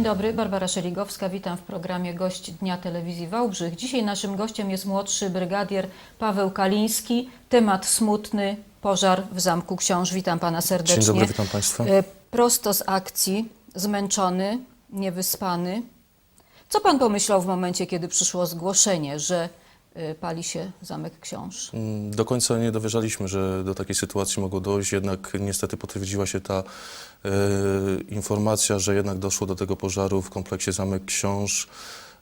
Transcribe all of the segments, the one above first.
Dzień dobry, Barbara Szeligowska, witam w programie Gość Dnia Telewizji Wałbrzych. Dzisiaj naszym gościem jest młodszy brygadier Paweł Kaliński. Temat smutny, pożar w Zamku Książ. Witam pana serdecznie. Dzień dobry, witam Państwa. E, Prosto z akcji, zmęczony, niewyspany. Co pan pomyślał w momencie, kiedy przyszło zgłoszenie, że pali się Zamek Książ? Mm, Do końca nie dowierzaliśmy, że do takiej sytuacji mogło dojść, jednak niestety potwierdziła się ta e, informacja, że jednak doszło do tego pożaru w kompleksie Zamek Książ.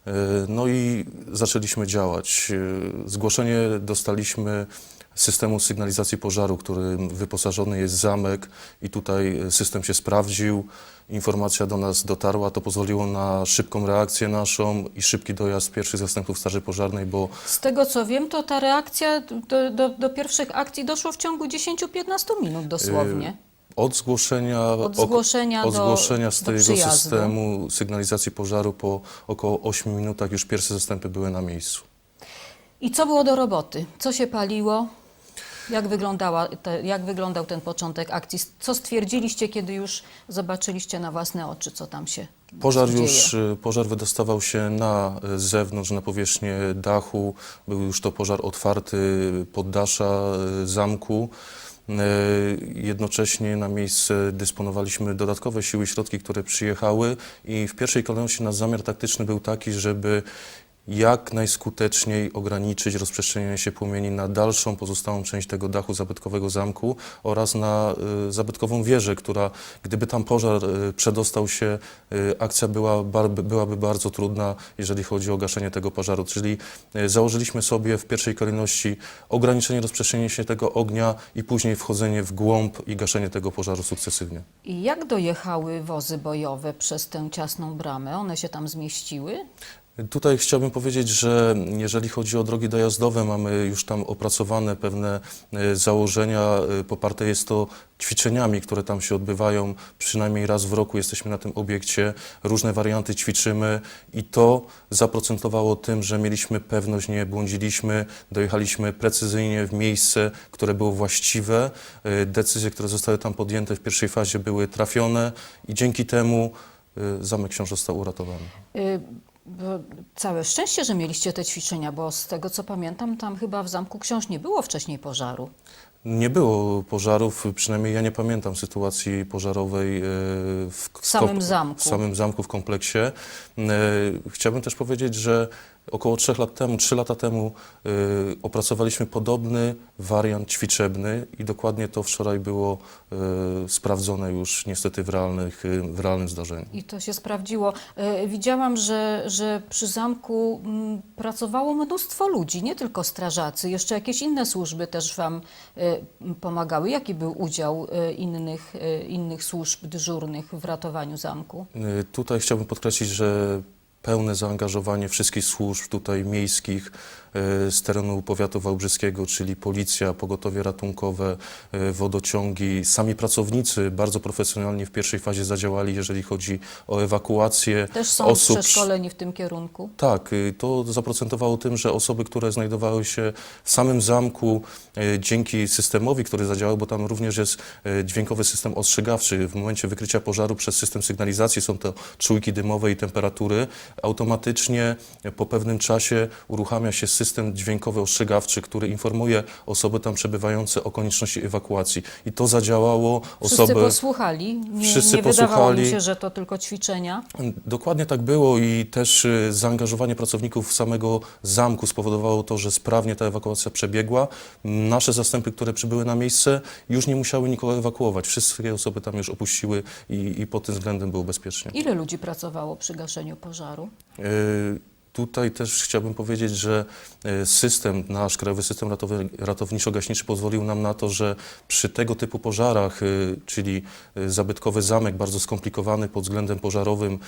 E, no i zaczęliśmy działać. E, Zgłoszenie dostaliśmy systemu sygnalizacji pożaru, którym wyposażony jest zamek i tutaj system się sprawdził. Informacja do nas dotarła, to pozwoliło na szybką reakcję naszą i szybki dojazd pierwszych zastępów Straży Pożarnej, bo Z tego co wiem, to ta reakcja do, do, do pierwszych akcji doszło w ciągu 10-15 minut dosłownie. Od zgłoszenia, Od ok- zgłoszenia od do- zgłoszenia z do tego systemu sygnalizacji pożaru po około 8 minutach już pierwsze zastępy były na miejscu. I co było do roboty? Co się paliło? Jak, wyglądała te, jak wyglądał ten początek akcji? Co stwierdziliście, kiedy już zobaczyliście na własne oczy, co tam się Pożar już, y, pożar wydostawał się na y, zewnątrz, na powierzchnię dachu. Był już to pożar otwarty poddasza y, zamku. Jednocześnie na miejsce dysponowaliśmy dodatkowe siły i środki, które przyjechały i w pierwszej kolejności nasz zamiar taktyczny był taki, żeby jak najskuteczniej ograniczyć rozprzestrzenianie się płomieni na dalszą pozostałą część tego dachu zabytkowego zamku oraz na y, zabytkową wieżę, która gdyby tam pożar y, przedostał się, y, akcja była, bar, byłaby bardzo trudna, jeżeli chodzi o gaszenie tego pożaru. Czyli y, założyliśmy sobie w pierwszej kolejności ograniczenie rozprzestrzeniania się tego ognia i później wchodzenie w głąb i gaszenie tego pożaru sukcesywnie. I jak dojechały wozy bojowe przez tę ciasną bramę? One się tam zmieściły? Tutaj chciałbym powiedzieć, że jeżeli chodzi o drogi dojazdowe, mamy już tam opracowane pewne e, założenia. e, Poparte jest to ćwiczeniami, które tam się odbywają. Przynajmniej raz w roku jesteśmy na tym obiekcie, różne warianty ćwiczymy i to zaprocentowało tym, że mieliśmy pewność, nie błądziliśmy, dojechaliśmy precyzyjnie w miejsce, które było właściwe. E, Decyzje, które zostały tam podjęte w pierwszej fazie były trafione i dzięki temu zamek książ został uratowany. Całe szczęście, że mieliście te ćwiczenia, bo z tego co pamiętam, tam chyba w Zamku Książ nie było wcześniej pożaru. Nie było pożarów, przynajmniej ja nie pamiętam sytuacji pożarowej e, w, W samym zamku. W samym zamku, w kompleksie. E, Chciałbym też powiedzieć, że około trzech lat temu, trzy lata temu e, opracowaliśmy podobny wariant ćwiczebny i dokładnie to wczoraj było e, sprawdzone już niestety w, realnych, e, w realnym zdarzeniu. I to się sprawdziło. E, Widziałam, że, że przy zamku mm, pracowało mnóstwo ludzi, nie tylko strażacy, jeszcze jakieś inne służby też Wam m, pomagały. Jaki był udział e, innych, e, innych służb dyżurnych w ratowaniu zamku? Y, Tutaj chciałbym podkreślić, że pełne zaangażowanie wszystkich służb tutaj miejskich z terenu powiatu wałbrzyskiego, czyli policja, pogotowie ratunkowe, y, wodociągi, sami pracownicy bardzo profesjonalnie w pierwszej fazie zadziałali, jeżeli chodzi o ewakuację Też są osób. przeszkoleni w tym kierunku. Tak, y, to zaprocentowało tym, że osoby, które znajdowały się w samym zamku, dzięki systemowi, który zadziałał, bo tam również jest dźwiękowy system ostrzegawczy. W momencie wykrycia pożaru przez system sygnalizacji są to czujki dymowe i temperatury. Automatycznie po pewnym czasie uruchamia się system dźwiękowy ostrzegawczy, który informuje osoby tam przebywające o konieczności ewakuacji. I to zadziałało. Wszyscy Osoby posłuchali. Nie, Wszyscy nie wydawało mi posłuchali. się, że to tylko ćwiczenia. Dokładnie tak było i też y, zaangażowanie pracowników samego zamku spowodowało to, że sprawnie ta ewakuacja przebiegła. Nasze zastępy, które przybyły na miejsce, już nie musiały nikogo ewakuować. Wszystkie osoby tam już opuściły i, i pod tym względem było bezpiecznie. Ile ludzi pracowało przy gaszeniu pożaru? Y, Tutaj też chciałbym powiedzieć, że y, system, nasz Krajowy System Ratowniczo-Gaśniczy pozwolił nam na to, że przy tego typu pożarach, y, czyli y, zabytkowy zamek, bardzo skomplikowany pod względem pożarowym,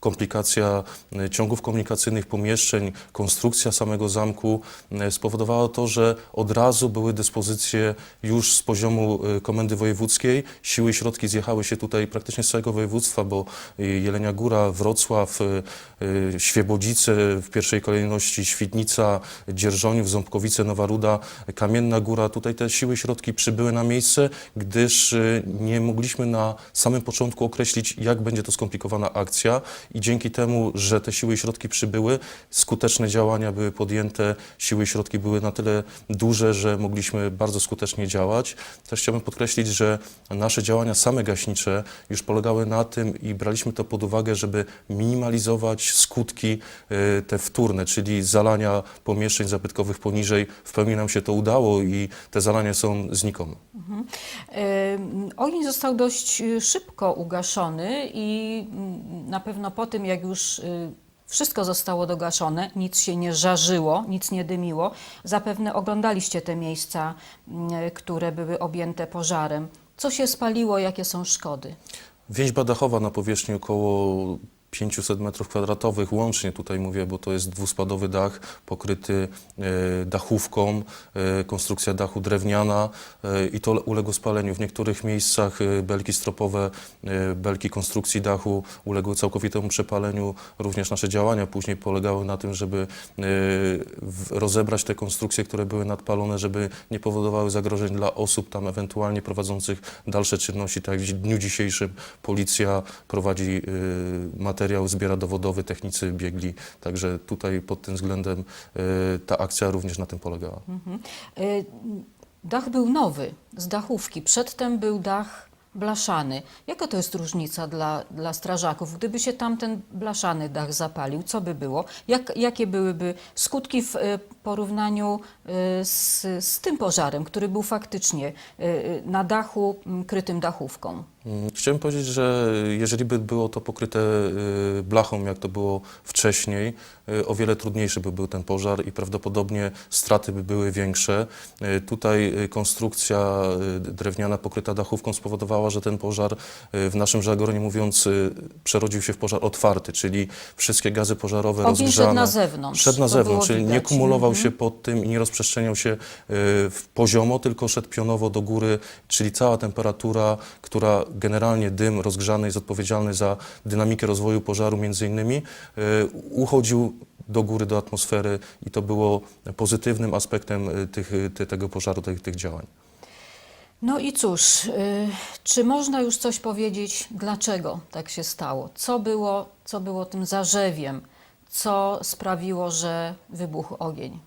komplikacja e, ciągów komunikacyjnych, pomieszczeń, konstrukcja samego zamku e, spowodowała to, że od razu były dyspozycje już z poziomu e, Komendy Wojewódzkiej. Siły i środki zjechały się tutaj praktycznie z całego województwa, bo Jelenia Góra, Wrocław, Świebodzice, w pierwszej kolejności Świdnica, Dzierżoniów, Ząbkowice, Nowa Ruda, Kamienna Góra. Tutaj te siły i środki przybyły na miejsce, gdyż nie mogliśmy na samym początku określić, jak będzie to skomplikowana akcja i dzięki temu, że te siły i środki przybyły, skuteczne działania były podjęte, siły i środki były na tyle duże, że mogliśmy bardzo skutecznie działać. Też chciałbym podkreślić, że nasze działania same gaśnicze już polegały na tym i braliśmy to pod uwagę, żeby minimalizować skutki e, te wtórne, czyli zalania pomieszczeń zabytkowych poniżej. W pełni nam się to udało i te zalania są znikome. Ym, Ogień został dość y, szybko ugaszony i mm, na pewno po tym, jak już y, wszystko zostało dogaszone, nic się nie żarzyło, nic nie dymiło, zapewne oglądaliście te miejsca, mm, które były objęte pożarem. Co się spaliło, jakie są szkody? Więźba dachowa na powierzchni około 500 metrów kwadratowych, łącznie tutaj mówię, bo to jest dwuspadowy dach pokryty e, dachówką, e, konstrukcja dachu drewniana e, i to uległo spaleniu. W niektórych miejscach belki stropowe, belki konstrukcji dachu uległy całkowitemu przepaleniu. Również nasze działania później polegały na tym, żeby rozebrać te konstrukcje, które były nadpalone, żeby nie powodowały zagrożeń dla osób tam ewentualnie prowadzących dalsze czynności. Tak jak w dniu dzisiejszym policja prowadzi y, materiał, zbiera dowodowy, technicy biegli. Także tutaj pod tym względem y, ta akcja również na tym polegała. Y, Dach był nowy, z dachówki. Przedtem był dach blaszany. Jaka to jest różnica dla, dla strażaków? Gdyby się tamten blaszany dach zapalił, co by było? Jak, jakie byłyby skutki w y, porównaniu z, z tym pożarem, który był faktycznie na dachu krytym dachówką? Mm, Chciałem powiedzieć, że jeżeli by było to pokryte y, blachą, jak to było wcześniej, y, o wiele trudniejszy by był ten pożar i prawdopodobnie straty by były większe. Y, Tutaj konstrukcja drewniana pokryta dachówką spowodowała, że ten pożar w naszym żargonie mówiąc przerodził się w pożar otwarty, czyli wszystkie gazy pożarowe Ogień szedł rozgrzane. na zewnątrz. Szedł na zewnątrz, czyli nie widać. kumulował Mhm. się pod tym i nie rozprzestrzeniał się poziomo, tylko szedł pionowo do góry, czyli cała temperatura, która generalnie dym rozgrzany jest odpowiedzialny za dynamikę rozwoju pożaru między innymi, y, uchodził do góry, do atmosfery i to było pozytywnym aspektem y, tych, y, te- tego pożaru, tych, tych działań. No i cóż, czy można już coś powiedzieć, dlaczego tak się stało? Co było, co było tym zarzewiem? Co sprawiło, że wybuchł ogień?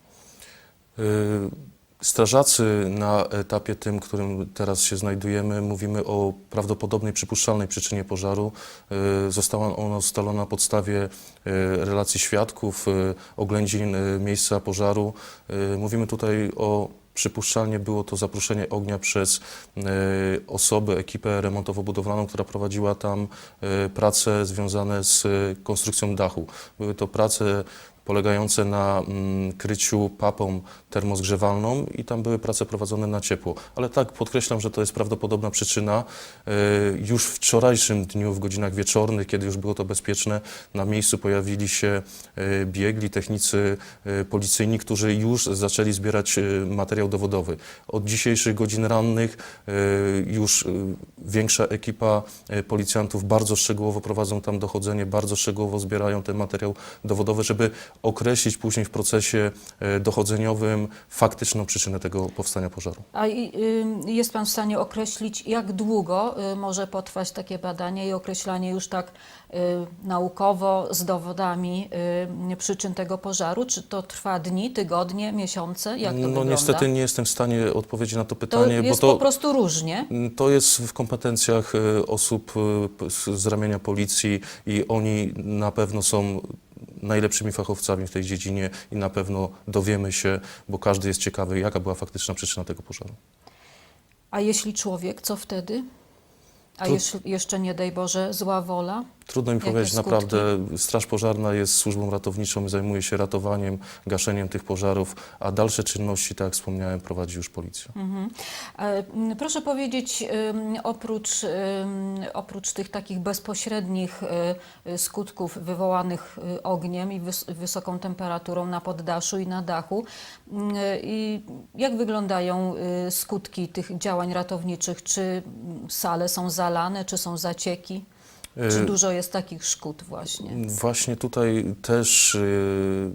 Strażacy na etapie tym, którym teraz się znajdujemy, mówimy o prawdopodobnej, przypuszczalnej przyczynie pożaru. Y, Została ona ustalona na podstawie y, relacji świadków, y, oględzin miejsca pożaru. Mówimy tutaj o Przypuszczalnie było to zaproszenie ognia przez osobę, ekipę remontowo-budowlaną, która prowadziła tam prace związane z konstrukcją dachu. Były to prace polegające na mm, kryciu papą termozgrzewalną i tam były prace prowadzone na ciepło. Ale tak, podkreślam, że to jest prawdopodobna przyczyna. E, Już w wczorajszym dniu, w godzinach wieczornych, kiedy już było to bezpieczne, na miejscu pojawili się e, biegli, technicy e, policyjni, którzy już zaczęli zbierać materiał dowodowy. Od dzisiejszych godzin rannych już większa ekipa policjantów bardzo szczegółowo prowadzą tam dochodzenie, bardzo szczegółowo zbierają ten materiał dowodowy, żeby określić później w procesie e, dochodzeniowym faktyczną przyczynę tego powstania pożaru. A i, y, jest Pan w stanie określić, jak długo y, może potrwać takie badanie i określanie już tak y, naukowo, z dowodami y, przyczyn tego pożaru? Czy to trwa dni, tygodnie, miesiące? Jak to no wygląda? niestety nie jestem w stanie odpowiedzieć na to to pytanie, jest bo to, po prostu różnie. to jest w kompetencjach osób z ramienia policji i oni na pewno są najlepszymi fachowcami w tej dziedzinie i na pewno dowiemy się, bo każdy jest ciekawy, jaka była faktyczna przyczyna tego pożaru. A jeśli człowiek, co wtedy? A jeśli, jeszcze nie daj Boże, zła wola? Trudno mi Jakie powiedzieć, skutki? naprawdę Straż Pożarna jest służbą ratowniczą, zajmuje się ratowaniem, gaszeniem tych pożarów, a dalsze czynności, tak jak wspomniałem, prowadzi już policja. Mhm. E, Proszę powiedzieć, ym, oprócz, ym, oprócz tych takich bezpośrednich skutków wywołanych ogniem i wys- wysoką temperaturą na poddaszu i na dachu, i jak wyglądają skutki tych działań ratowniczych? Czy sale są zalane, czy są zacieki? Czy Y, dużo jest takich szkód właśnie? Właśnie tutaj też y,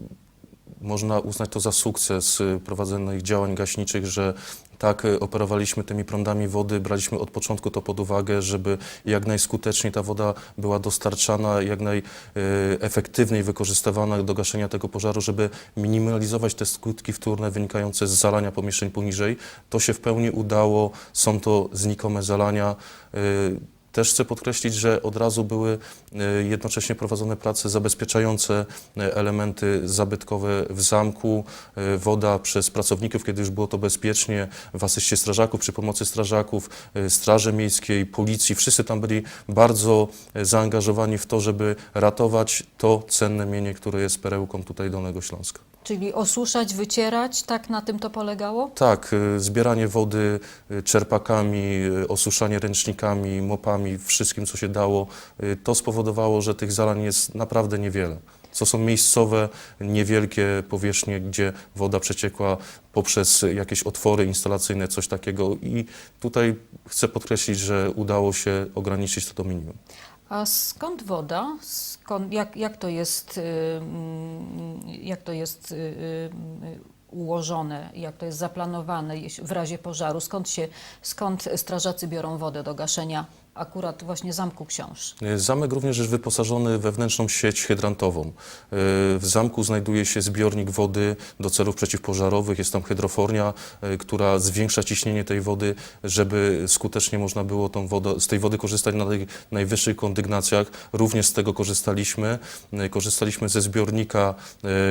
można uznać to za sukces y, prowadzonych działań gaśniczych, że tak y, operowaliśmy tymi prądami wody, braliśmy od początku to pod uwagę, żeby jak najskuteczniej ta woda była dostarczana, jak najefektywniej wykorzystywana do gaszenia tego pożaru, żeby minimalizować te skutki wtórne wynikające z zalania pomieszczeń poniżej. To się w pełni udało, są to znikome zalania. Też chcę podkreślić, że od razu były e, jednocześnie prowadzone prace zabezpieczające e, elementy zabytkowe w zamku, e, woda przez pracowników, kiedy już było to bezpiecznie, w asyście strażaków, przy pomocy strażaków, Straży Miejskiej, Policji. Wszyscy tam byli bardzo zaangażowani w to, żeby ratować to cenne mienie, które jest perełką tutaj Dolnego Śląska. Czyli osuszać, wycierać, tak na tym to polegało? Tak, y, zbieranie wody y, czerpakami, y, osuszanie ręcznikami, mopami, wszystkim co się dało, to spowodowało, że tych zalań jest naprawdę niewiele. Co są miejscowe, niewielkie powierzchnie, gdzie woda przeciekła poprzez jakieś otwory instalacyjne, coś takiego. I tutaj chcę podkreślić, że udało się ograniczyć to do minimum. A skąd woda? Jak, jak to jest, y, mm, jak to jest y, y, ułożone, jak to jest zaplanowane w razie pożaru? Skąd, się, skąd strażacy biorą wodę do gaszenia akurat właśnie Zamku Książ? Zamek również jest wyposażony wewnętrzną sieć hydrantową. Yy, W zamku znajduje się zbiornik wody do celów przeciwpożarowych, jest tam hydrofornia, yy, która zwiększa ciśnienie tej wody, żeby skutecznie można było tą wodę, z tej wody korzystać na tych najwyższych kondygnacjach. Również z tego korzystaliśmy. Korzystaliśmy ze zbiornika,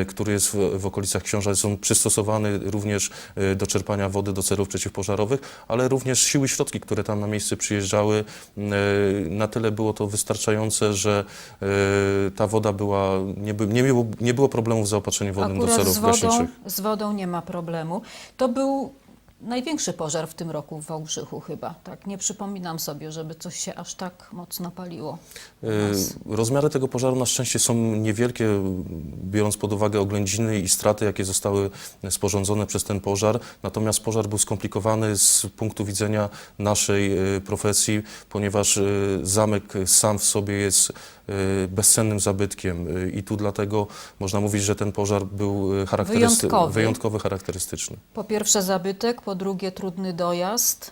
który jest w, w okolicach Książa. Jest on przystosowany również do czerpania wody do celów przeciwpożarowych, ale również siły środki, które tam na miejsce przyjeżdżały, E, Na tyle było to wystarczające, że e, ta woda była, nie, by, nie, było, nie było problemów z zaopatrzeniem wodnym do Akurat celów z wodą, gaśniczych. z wodą nie ma problemu. To był największy pożar w tym roku w Wałbrzychu chyba. Tak, nie przypominam sobie, żeby coś się aż tak mocno paliło. E, Rozmiary tego pożaru na szczęście są niewielkie, biorąc pod uwagę oględziny i straty, jakie zostały sporządzone przez ten pożar. Natomiast pożar był skomplikowany z punktu widzenia naszej e, profesji, ponieważ e, zamek sam w sobie jest bezcennym zabytkiem i tu dlatego można mówić, że ten pożar był charakterysty- Wyjątkowy. wyjątkowy charakterystyczny. Po pierwsze zabytek, po drugie trudny dojazd,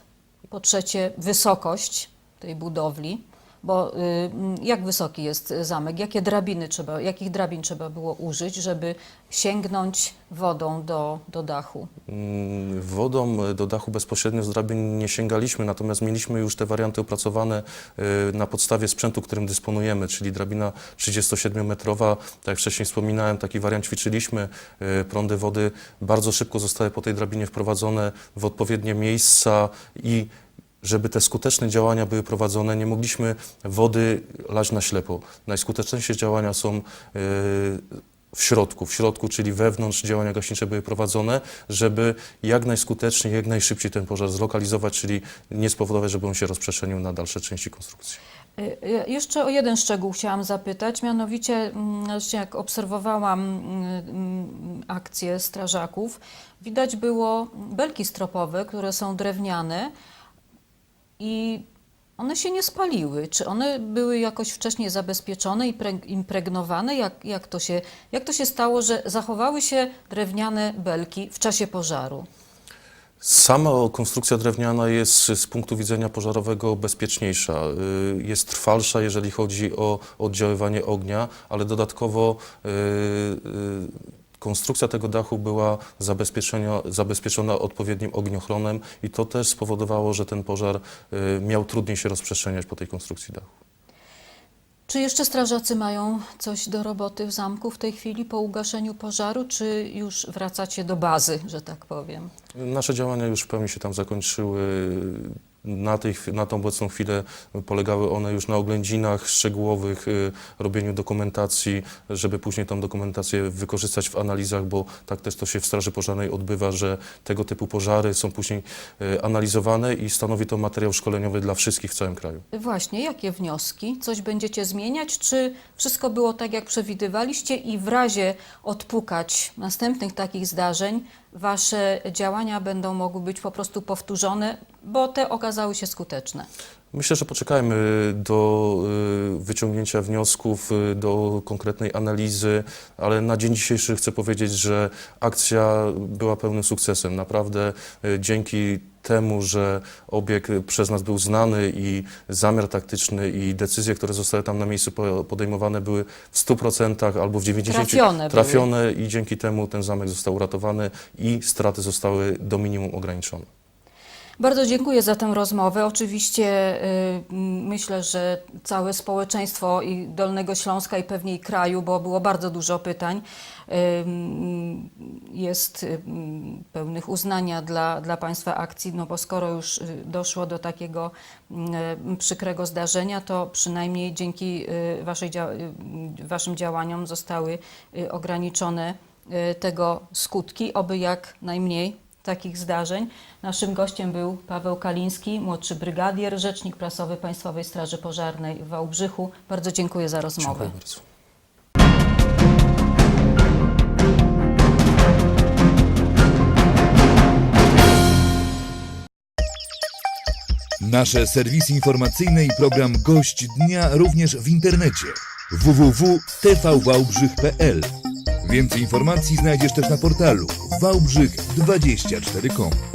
po trzecie wysokość tej budowli, bo y, jak wysoki jest zamek, jakie drabiny trzeba, jakich drabin trzeba było użyć, żeby sięgnąć wodą do, do dachu? Mm, Wodą do dachu bezpośrednio z drabin nie sięgaliśmy, natomiast mieliśmy już te warianty opracowane y, na podstawie sprzętu, którym dysponujemy, czyli drabina 37-metrowa. Tak jak wcześniej wspominałem, taki wariant ćwiczyliśmy. Y, Prądy wody bardzo szybko zostały po tej drabinie wprowadzone w odpowiednie miejsca i żeby te skuteczne działania były prowadzone, nie mogliśmy wody lać na ślepo. Najskuteczniejsze działania są y, w środku, w środku, czyli wewnątrz działania gaśnicze były prowadzone, żeby jak najskuteczniej, jak najszybciej ten pożar zlokalizować, czyli nie spowodować, żeby on się rozprzestrzenił na dalsze części konstrukcji. Y, y, Jeszcze o jeden szczegół chciałam zapytać, mianowicie mm, właśnie jak obserwowałam mm, mm, akcję strażaków, widać było belki stropowe, które są drewniane i one się nie spaliły. Czy one były jakoś wcześniej zabezpieczone i preg- impregnowane? Jak, jak, to się, jak to się stało, że zachowały się drewniane belki w czasie pożaru? Sama konstrukcja drewniana jest z punktu widzenia pożarowego bezpieczniejsza. Y, Jest trwalsza, jeżeli chodzi o oddziaływanie ognia, ale dodatkowo y, y, konstrukcja tego dachu była zabezpieczona, odpowiednim ogniochronem i to też spowodowało, że ten pożar y, miał trudniej się rozprzestrzeniać po tej konstrukcji dachu. Czy jeszcze strażacy mają coś do roboty w zamku w tej chwili po ugaszeniu pożaru, czy już wracacie do bazy, że tak powiem? Nasze działania już w pełni się tam zakończyły. Na, tej, na tą obecną chwilę polegały one już na oględzinach szczegółowych, y, robieniu dokumentacji, żeby później tą dokumentację wykorzystać w analizach, bo tak też to się w Straży Pożarnej odbywa, że tego typu pożary są później y, analizowane i stanowi to materiał szkoleniowy dla wszystkich w całym kraju. Właśnie, jakie wnioski? Coś będziecie zmieniać, czy wszystko było tak, jak przewidywaliście i w razie odpukać następnych takich zdarzeń, wasze działania będą mogły być po prostu powtórzone, bo te okazały się skuteczne? Myślę, że poczekajmy do y, wyciągnięcia wniosków, y, do konkretnej analizy, ale na dzień dzisiejszy chcę powiedzieć, że akcja była pełnym sukcesem. Naprawdę y, dzięki temu, że obieg przez nas był znany i zamiar taktyczny i decyzje, które zostały tam na miejscu po- podejmowane były w 100% albo w 90% Trafione były. trafione i dzięki temu ten zamek został uratowany i straty zostały do minimum ograniczone. Bardzo dziękuję za tę rozmowę. Oczywiście y, myślę, że całe społeczeństwo i Dolnego Śląska i pewnie i kraju, bo było bardzo dużo pytań, y, jest y, pełnych uznania dla, dla Państwa akcji, no bo skoro już doszło do takiego przykrego zdarzenia, to przynajmniej dzięki waszej, Waszym działaniom zostały ograniczone tego skutki, oby jak najmniej takich zdarzeń. Naszym gościem był Paweł Kaliński, młodszy brygadier, rzecznik prasowy Państwowej Straży Pożarnej w Wałbrzychu. Bardzo dziękuję za rozmowę. Dziękuję bardzo. Nasze serwisy informacyjne i program Gość Dnia również w internecie www.tvwałbrzych.pl Więcej informacji znajdziesz też na portalu wałbrzych24.com